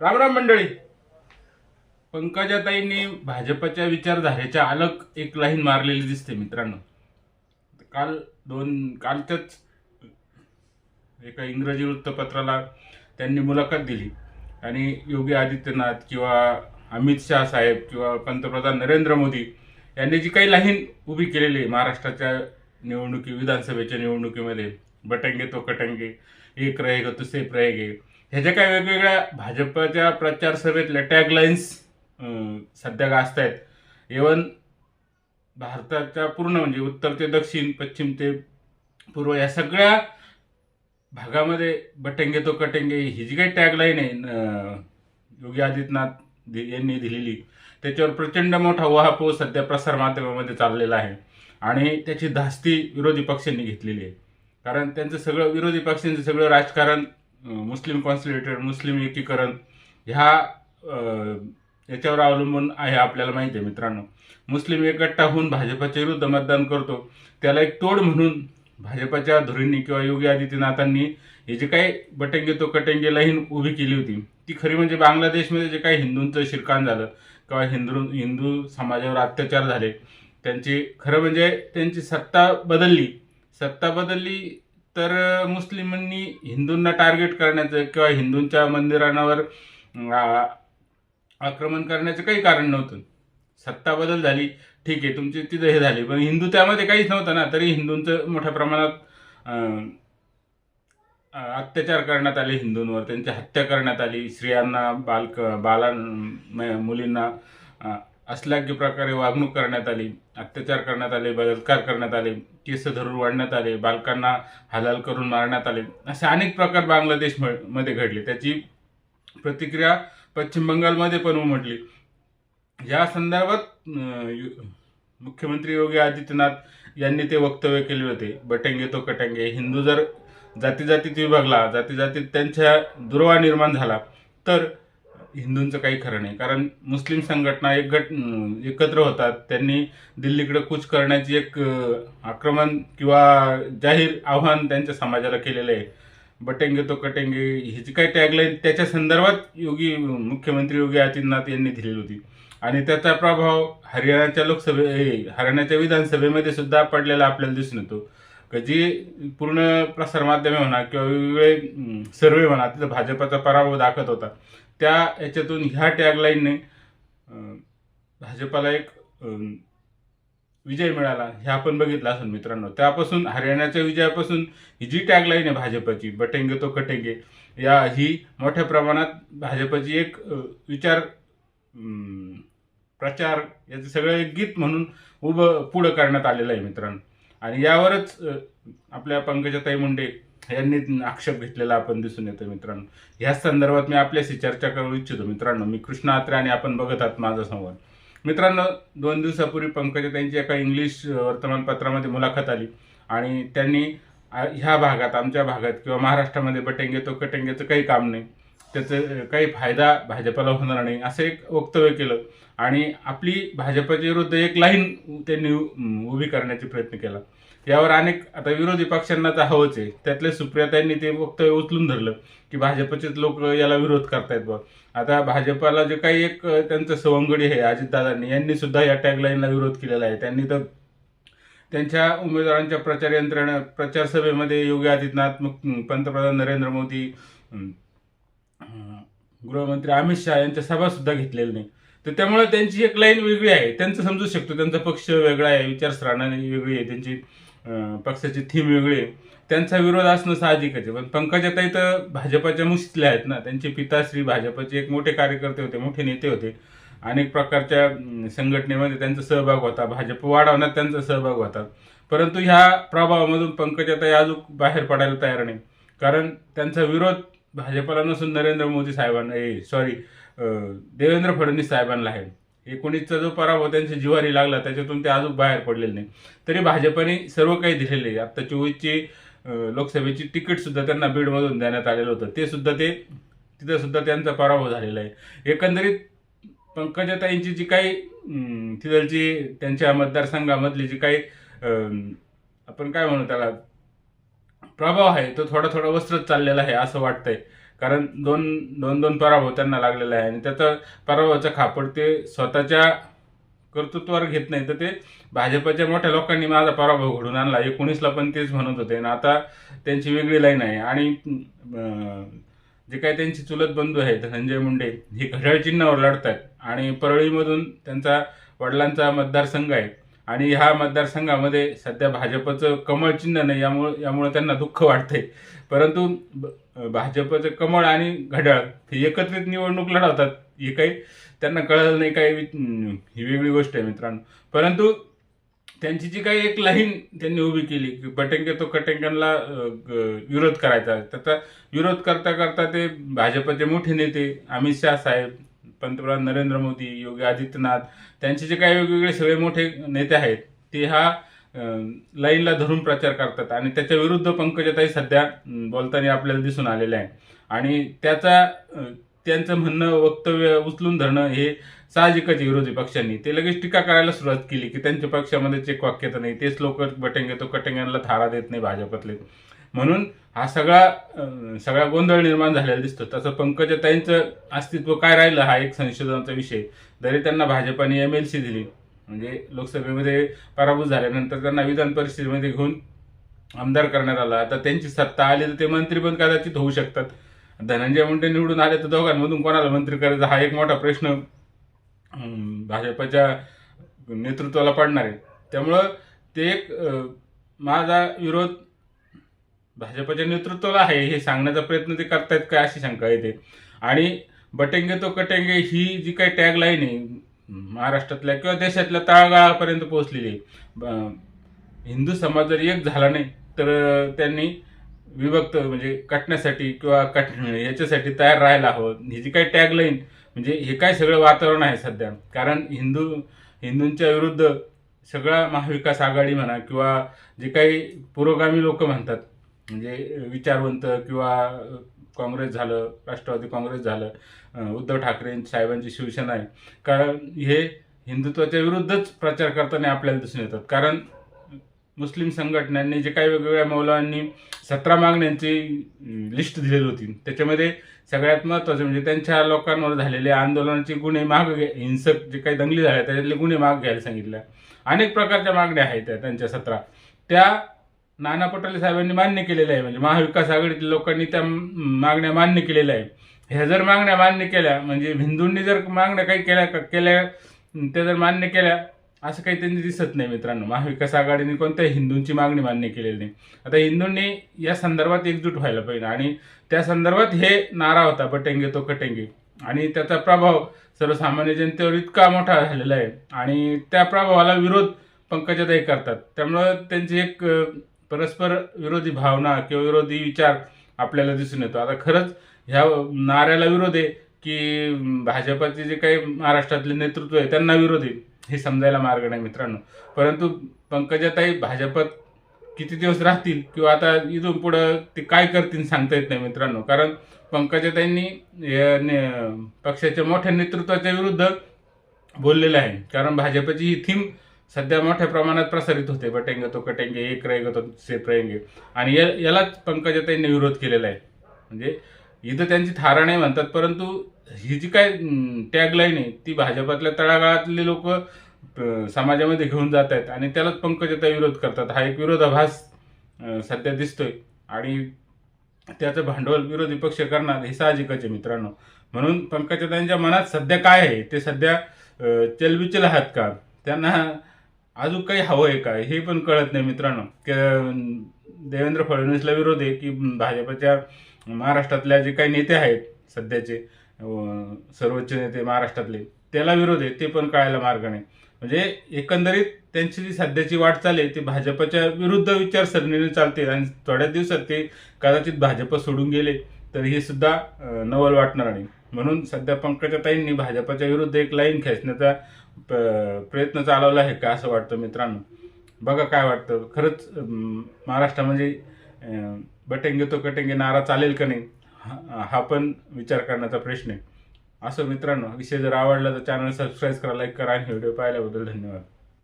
रामराम मंडळी. पंकजाताईंनी भाजपच्या विचारधारेच्या अलग एक लाईन मारलेली दिसते मित्रांनो. काल दोन कालच्याच एका इंग्रजी वृत्तपत्राला त्यांनी मुलाखत दिली. आणि योगी आदित्यनाथ किंवा अमित शहा साहेब किंवा पंतप्रधान नरेंद्र मोदी यांनी जी काही लाईन उभी केलेली आहे महाराष्ट्राच्या निवडणुकी विधानसभेच्या निवडणुकीमध्ये बटंगे तो कटंगे एक रहेगा तो सेफ रहेगे ह्याच्या काही वेगवेगळ्या भाजपच्या प्रचार सभेतल्या टॅगलाईन्स सध्या गाजत आहेत इवन भारताच्या पूर्ण म्हणजे उत्तर ते दक्षिण पश्चिम ते पूर्व या सगळ्या भागामध्ये बटेंगे तो कटेंगे ही जी काही टॅगलाईन आहे योगी आदित्यनाथ यांनी दिलेली त्याच्यावर प्रचंड मोठा वहापोह सध्या प्रसारमाध्यमामध्ये चाललेला आहे. आणि त्याची धास्ती विरोधी पक्षांनी घेतलेली आहे. कारण त्यांचं सगळं विरोधी पक्षांचं सगळं राजकारण मुस्लिम कॉन्सन्ट्रेटेड मुस्लिम एकीकरण ह्या याच्यावर अवलंबून आहे आपल्याला माहिती आहे मित्रांनो. मुस्लिम एकट्ठा होऊन भाजपाच्या विरुद्ध मतदान करतो. त्याला एक तोड म्हणून भाजपच्या धुरींनी किंवा योगी आदित्यनाथांनी हे जे काही बटंगे तो कटंगे लाईन उभी केली होती ती खरी म्हणजे बांगलादेशमध्ये जे काही हिंदूंचं शिरकाण झालं किंवा हिंदू हिंदू समाजावर अत्याचार झाले त्यांची खरं म्हणजे त्यांची सत्ता बदलली. सत्ता बदलली तर मुस्लिमांनी हिंदूंना टार्गेट करण्याचं किंवा हिंदूंच्या मंदिरांवर आक्रमण करण्याचं काही कारण नव्हतं. सत्ता बदल झाली ठीक आहे तुमची तिथं हे झाली पण हिंदू त्यामध्ये काहीच नव्हतं ना तरी हिंदूंचं मोठ्या प्रमाणात अत्याचार करण्यात आले हिंदूंवर त्यांची हत्या करण्यात आली स्त्रियांना बालक बालां मुलींना अं, अश्लाघ्य प्रकारे वागणूक करण्यात आली अत्याचार करण्यात आले बलात्कार करण्यात आले केस धरून वाढण्यात आले बालकांना हलाल करून मारण्यात आले असे अनेक प्रकार बांगलादेश म- मध्ये घडले. त्याची प्रतिक्रिया पश्चिम बंगालमध्ये पण उमटली. या संदर्भात यु- मुख्यमंत्री योगी आदित्यनाथ यांनी ते वक्तव्य केले होते. बटेंगे तो कटेंगे हिंदू जर जाती जातीत विभागला जाती जातीत त्यांच्या दुर्वा निर्माण झाला तर हिंदूंचं काही खरं नाही. कारण मुस्लिम संघटना एक गट एकत्र होतात. त्यांनी दिल्लीकडे कूच करण्याची एक आक्रमण किंवा जाहीर आव्हान त्यांच्या समाजाला केलेलं आहे. बटेंगे तो कटेंगे ह्याची जी काही टॅगलाईन त्याच्या संदर्भात योगी मुख्यमंत्री योगी आदित्यनाथ यांनी दिलेली होती. आणि त्याचा प्रभाव हरियाणाच्या लोकसभे हरियाणाच्या विधानसभेमध्ये सुद्धा पडलेला आपल्याला दिसून येतो. जी पूर्ण प्रसारमाध्यमे म्हणा किंवा वेगवेगळे सर्वे म्हणा तिथं भाजपाचा पराभव दाखवत होता. त्या याच्यातून ह्या टॅगलाईनने भाजपाला एक विजय मिळाला. हे आपण बघितलं असेल मित्रांनो. त्यापासून हरियाणाच्या विजयापासून ही जी टॅगलाईन आहे भाजपाची बटेंगे तो कटेंगे या ही मोठ्या प्रमाणात भाजपाची एक विचार प्रचार याचं सगळं एक गीत म्हणून उभं पुढं करण्यात आलेलं आहे मित्रांनो. आणि यावरच आपल्या पंकजाताई मुंडे यांनी आक्षेप घेतलेला आपण दिसून येतो मित्रांनो. ह्याच संदर्भात मी आपल्याशी चर्चा करू इच्छितो मित्रांनो. मी कृष्णा आत्रे आणि आपण बघत आहात माझा संवाद. मित्रांनो दोन दिवसापूर्वी पंकजा त्यांची एका इंग्लिश वर्तमानपत्रामध्ये मुलाखत आली आणि त्यांनी ह्या भागात आमच्या भागात किंवा महाराष्ट्रामध्ये बटेंगे तो कटेंगेचं काही काम नाही. त्याचं काही फायदा भाजपाला होणार नाही असं एक वक्तव्य केलं आणि आपली भाजपाच्या विरुद्ध एक लाईन त्यांनी उभी करण्याचा प्रयत्न केला. यावर अनेक आता विरोधी पक्षांना तर हवंच आहे. त्यातले सुप्रियाताईंनी ते वक्तव्य उचलून धरलं की भाजपचेच लोक याला विरोध करतायत बा आता भाजपाला जे काही एक त्यांचं सवंगडी आहे अजितदादांनी यांनी सुद्धा या टॅगलाईनला विरोध केलेला आहे. त्यांनी तर त्यांच्या उमेदवारांच्या प्रचार यंत्रणा प्रचार सभेमध्ये योगी आदित्यनाथ पंतप्रधान नरेंद्र मोदी गृहमंत्री अमित शहा यांच्या सभा सुद्धा घेतलेल्या नाही तर त्यामुळे त्यांची एक लाईन वेगळी आहे. त्यांचं समजू शकतो त्यांचा पक्ष वेगळा आहे विचारसरणा वेगळी आहे त्यांची पक्षाची थीम वेगळी. त्यांचा विरोध असणं साहजिकच आहे. पण पंकजाताई तर भाजपाच्या मुशीतल्या आहेत ना. त्यांचे पिताश्री भाजपचे एक मोठे कार्यकर्ते होते मोठे नेते होते. अनेक प्रकारच्या संघटनेमध्ये त्यांचा सहभाग होता. भाजप वाढवण्यात त्यांचा सहभाग होता. परंतु ह्या प्रभावामधून पंकजाताई अजून बाहेर पडायला तयार नाही. कारण त्यांचा विरोध भाजपला नसून नरेंद्र मोदी साहेबांना ए सॉरी देवेंद्र फडणवीस साहेबांना आहे. एकोणीसचा जो पराभव त्यांच्या जिवारी लागला त्याच्यातून ते अजून बाहेर पडलेले नाही तरी भाजपने सर्व काही दिलेले आहे. आता चोवीसची लोकसभेची तिकीट सुद्धा त्यांना बीडमधून देण्यात आलेलं होतं. ते सुद्धा ते तिथं सुद्धा त्यांचा पराभव झालेला आहे. एकंदरीत पंकजाताईंची जी काही तिथलची त्यांच्या मतदारसंघामधली जी काही आपण काय म्हणू त्याला प्रभाव आहे तो थोडा थोडा वस्त्रच चाललेला आहे असं वाटतंय. कारण दोन दोन दोन पराभव त्यांना लागलेला आहे. आणि त्याचा पराभवाचा खापड ते स्वतःच्या कर्तृत्वावर घेत नाही. तर ते भाजपच्या मोठ्या लोकांनी माझा पराभव घडून आणला. एकोणीसला पण तेच म्हणत होते. आणि आता त्यांची वेगळी लाईन आहे. आणि जे काही त्यांची चुलत बंधू आहेत संजय मुंडे हे घड्याळ चिन्हावर लढतात आणि परळीमधून त्यांचा वडिलांचा मतदारसंघ आहे. आणि ह्या मतदारसंघामध्ये सध्या भाजपचं कमळ चिन्ह नाही. यामुळे यामुळे त्यांना दुःख वाटतंय. परंतु ब- भाजपचं कमळ आणि घड्याळ हे एकत्रित निवडणूक लढवतात. हे काही त्यांना कळलं नाही काही ही वेगळी गोष्ट आहे मित्रांनो. परंतु त्यांची जी काही एक लाईन त्यांनी उभी केली की पटेंगे तो कटेंगनला ग- विरोध करायचा. त्याचा विरोध करता करता ते भाजपचे मोठे नेते अमित शहा साहेब पंतप्रधान नरेंद्र मोदी योगी आदित्यनाथ त्यांचे जे काही वेगवेगळे सगळे मोठे नेते आहेत ते हा लाईनला धरून प्रचार करतात. आणि त्याच्या विरुद्ध पंकजाताई सध्या बोलताना आपल्याला दिसून आलेलं आहे. आणि त्याचा त्यांचं म्हणणं वक्तव्य उचलून धरणं हे साहजिकच विरोधी पक्षांनी. ते लगेच टीका करायला सुरुवात केली की त्यांच्या पक्षामध्ये चेक वाक्य तर नाही. तेच लोक बटेंगे तो कटंग्यांना थारा देत नाही भाजपतले. म्हणून हा सगळा सगळा गोंधळ निर्माण झालेला दिसतो. तसं पंकजाताईंचं अस्तित्व काय राहिलं हा एक संशोधनाचा विषय. जरी त्यांना भाजपाने एम एल सी दिली. म्हणजे लोकसभेमध्ये पराभूत झाल्यानंतर त्यांना विधान परिषदेमध्ये घेऊन आमदार करण्यात आला. आता त्यांची सत्ता आली तर ते मंत्री पण कदाचित होऊ शकतात. धनंजय मुंडे निवडून आले तर दोघांमधून कोणाला मंत्री करायचा हा एक मोठा प्रश्न भाजपच्या नेतृत्वाला पडणार आहे. त्यामुळं ते एक माझा विरोध भाजपच्या नेतृत्वाला आहे हे सांगण्याचा प्रयत्न ते करतायत काय अशी शंका येते आणि बटेंगे तो कटेंगे ही जी काही टॅगलाईन आहे महाराष्ट्रातल्या किंवा देशातल्या तळागाळापर्यंत पोहोचलेली ब- हिंदू समाज जर एक झाला नाही तर त्यांनी विभक्त म्हणजे कटण्यासाठी किंवा कट याच्यासाठी तयार राहायला हवं. ही जी काही टॅगलाईन म्हणजे हे काय सगळं वातावरण आहे सध्या? कारण हिंदू हिंदूंच्या विरुद्ध सगळा महाविकास आघाडी म्हणा किंवा जे काही पुरोगामी लोक म्हणतात म्हणजे विचारवंत किंवा काँग्रेस झालं राष्ट्रवादी काँग्रेस झालं उद्धव ठाकरे साहेबांची शिवसेना आहे. कारण हे हिंदुत्वाच्या विरुद्धच प्रचार करताना आपल्याला दिसून येतात. कारण मुस्लिम संघटनांनी जे काही वेगवेगळ्या मौलांनी सतरा मागण्यांची लिस्ट दिलेली होती. त्याच्यामध्ये सगळ्यात महत्त्वाचं म्हणजे त्यांच्या लोकांवर झालेले आंदोलनाचे गुन्हे माग घ्या- हिंसक जे काही दंगली झाल्या त्याच्यातले गुन्हे माग घ्यायला सांगितल्या. अनेक प्रकारच्या मागण्या आहेत त्या त्यांच्या सतरा. त्या नाना पटोले साहेबांनी मान्य केलेलं आहे. म्हणजे महाविकास आघाडीतील लोकांनी त्या मागण्या मान्य केलेल्या आहे ह्या जर मागण्या मान्य केल्या म्हणजे हिंदूंनी जर मागण्या काही केल्या केल्या त्या जर मान्य केल्या असं काही त्यांनी दिसत नाही मित्रांनो. महाविकास आघाडीने कोणत्याही हिंदूंची मागणी मान्य केलेली नाही. आता हिंदूंनी या संदर्भात एकजूट व्हायला पाहिजे आणि त्या संदर्भात हे नारा होता बटेंगे तो कटेंगे. आणि त्याचा प्रभाव सर्वसामान्य जनतेवर इतका मोठा झालेला आहे. आणि त्या प्रभावाला विरोध पंकजाताई करतात. त्यामुळं त्यांची एक परस्पर विरोधी भावना किंवा विरोधी विचार आपल्याला दिसून येतो. आता खरंच ह्या नाऱ्याला विरोध आहे की भाजपाचे जे काही महाराष्ट्रातले नेतृत्व आहे त्यांना विरोध आहे हे समजायला मार्ग नाही मित्रांनो. परंतु पंकजाताई भाजपात किती दिवस राहतील किंवा आता इथून पुढं ते काय करतील सांगता येत नाही मित्रांनो. कारण पंकजाताईंनी या ने- पक्षाच्या मोठ्या नेतृत्वाच्या विरुद्ध बोललेलं आहे. कारण भाजपची ही थीम सध्या मोठ्या प्रमाणात प्रसारित होते. बटेंगे तो कटेंगे एक रहेगा तो सेफ रहेंगे आणि या यालाच पंकजाताईंनी विरोध केलेला आहे. म्हणजे इथं त्यांची थारा नाही म्हणतात परंतु ही जी काय टॅगलाईन आहे ती भाजपातल्या तळागाळातले लोक समाजामध्ये घेऊन जात आहेत आणि त्यालाच पंकजाताई विरोध करतात. हा एक विरोधाभास सध्या दिसतोय. आणि त्याचं भांडवल विरोधी पक्ष करणार हे साहजिकच आहे मित्रांनो. म्हणून पंकजाताईंच्या मनात सध्या काय आहे ते सध्या चलबिचल आहात का? त्यांना अजून काही हवं आहे काय हे पण कळत नाही मित्रांनो. देवेंद्र फडणवीसला विरोध आहे की भाजपच्या महाराष्ट्रातल्या जे काही नेते आहेत सध्याचे सर्वोच्च नेते महाराष्ट्रातले त्याला विरोध आहे ते पण कळायला मार्ग नाही. म्हणजे एकंदरीत त्यांची जी सध्याची वाटचाल आहे ती भाजपच्या विरुद्ध विचारसरणीने चालते आणि थोड्या दिवसात ते कदाचित भाजप सोडून गेले तर हे सुद्धा नवल वाटणार नाही. म्हणून सध्या पंकजाताईंनी भाजपच्या विरुद्ध एक लाईन खेचण्याचा प- प्रयत्न चालवला आहे का असं वाटतं मित्रांनो? बघा काय वाटतं. खरंच महाराष्ट्रामध्ये म्हणजे, बटेंगे तो कटेंगे नारा चालेल का नाही? हा हा पण विचार करण्याचा प्रश्न आहे. असं मित्रांनो विषय जर आवडला तर चॅनल सबस्क्राईब करा लाईक करा आणि व्हिडिओ पाहिल्याबद्दल धन्यवाद.